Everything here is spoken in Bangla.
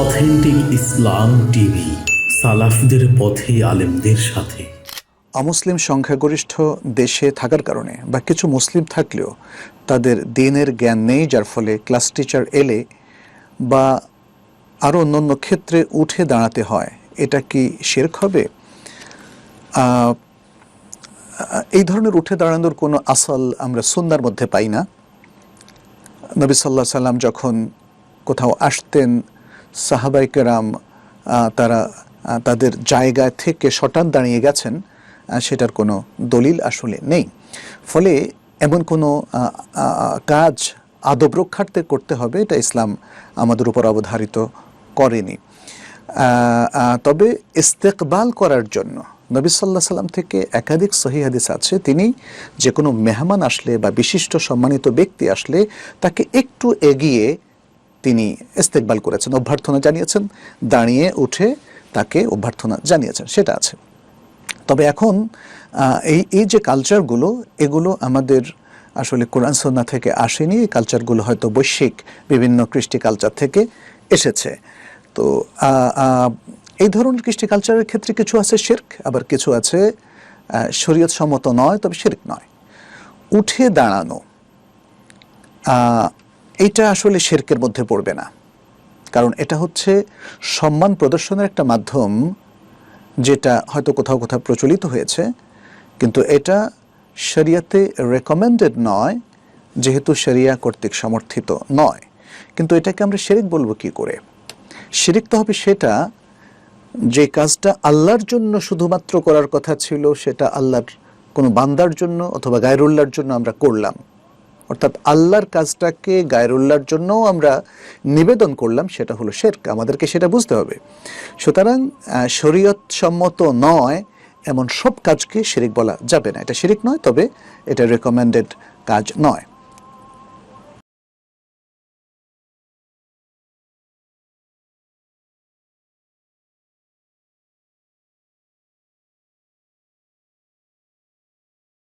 অথেন্টিক ইসলাম টিভি, সালাফদের পথে আলেমদের সাথে। অমুসলিম সংখ্যাগরিষ্ঠ দেশে থাকার কারণে বা কিছু মুসলিম থাকলেও তাদের দিনের জ্ঞান নেই, যার ফলে ক্লাস টিচার এলে বা আরও অন্যান্য ক্ষেত্রে উঠে দাঁড়াতে হয়। এটা কি শেরক হবে? এই ধরনের উঠে দাঁড়ানোর কোনো আসল আমরা সুন্নার মধ্যে পাই না। নবী সাল্লাহ সাল্লাম যখন কোথাও আসতেন সাহাবাইকেরাম তারা তাদের জায়গা থেকে শটান দাঁড়িয়ে গেছেন সেটার কোনো দলিল আসলে নেই। ফলে এমন কোনো কাজ আদব রক্ষার্থে করতে হবে, এটা ইসলাম আমাদের উপর অবধারিত করেনি। তবে ইস্তেকবাল করার জন্য, নবী সাল্লাহ সাল্লাম থেকে একাধিক সহি হাদিস আছে, তিনি যে কোনো মেহমান আসলে বা বিশিষ্ট সম্মানিত ব্যক্তি আসলে তাকে একটু এগিয়ে তিনি ইস্তেকবাল করেছেন, অভ্যর্থনা জানিয়েছেন, দাঁড়িয়ে উঠে তাকে অভ্যর্থনা জানিয়েছেন, সেটা আছে। তবে এখন এই এই যে কালচারগুলো এগুলো আমাদের আসলে কোরআন সন্না থেকে আসেনি, এই কালচারগুলো হয়তো বৈশ্বিক বিভিন্ন কৃষ্টি কালচার থেকে এসেছে। তো এই ধরনের কৃষ্টি কালচারের ক্ষেত্রে কিছু আছে শির্ক, আবার কিছু আছে শরীয়ত সম্মত নয়, তবে শির্ক নয়। উঠে দাঁড়ানো এইটা আসলে শেরকের মধ্যে পড়বে না। কারণ এটা হচ্ছে সম্মান প্রদর্শনের একটা মাধ্যম যেটা হয়তো কোথাও কোথাও প্রচলিত হয়েছে, কিন্তু এটা শরিয়াতে রেকমেন্ডেড নয়, যেহেতু শরিয়া কর্তৃক সমর্থিত নয়। কিন্তু এটাকে আমরা শেরিক বলব কি করে? শিরিক তো হবে সেটা যে কাজটা আল্লাহর জন্য শুধুমাত্র করার কথা ছিল, সেটা আল্লাহর কোনো বান্দার জন্য অথবা গায়রুল্লাহর জন্য আমরা করলাম। অর্থাৎ আল্লাহর কাজটাকে গায়রুল্লাহর জন্যও আমরা নিবেদন করলাম, সেটা হলো শেরক। আমাদেরকে সেটা বুঝতে হবে। সুতরাং শরীয়ত সম্মত নয়, এমন সব কাজকে শিরিক বলা যাবে না। এটা শিরিক নয়, তবে এটা রেকমেন্ডেড কাজ নয়।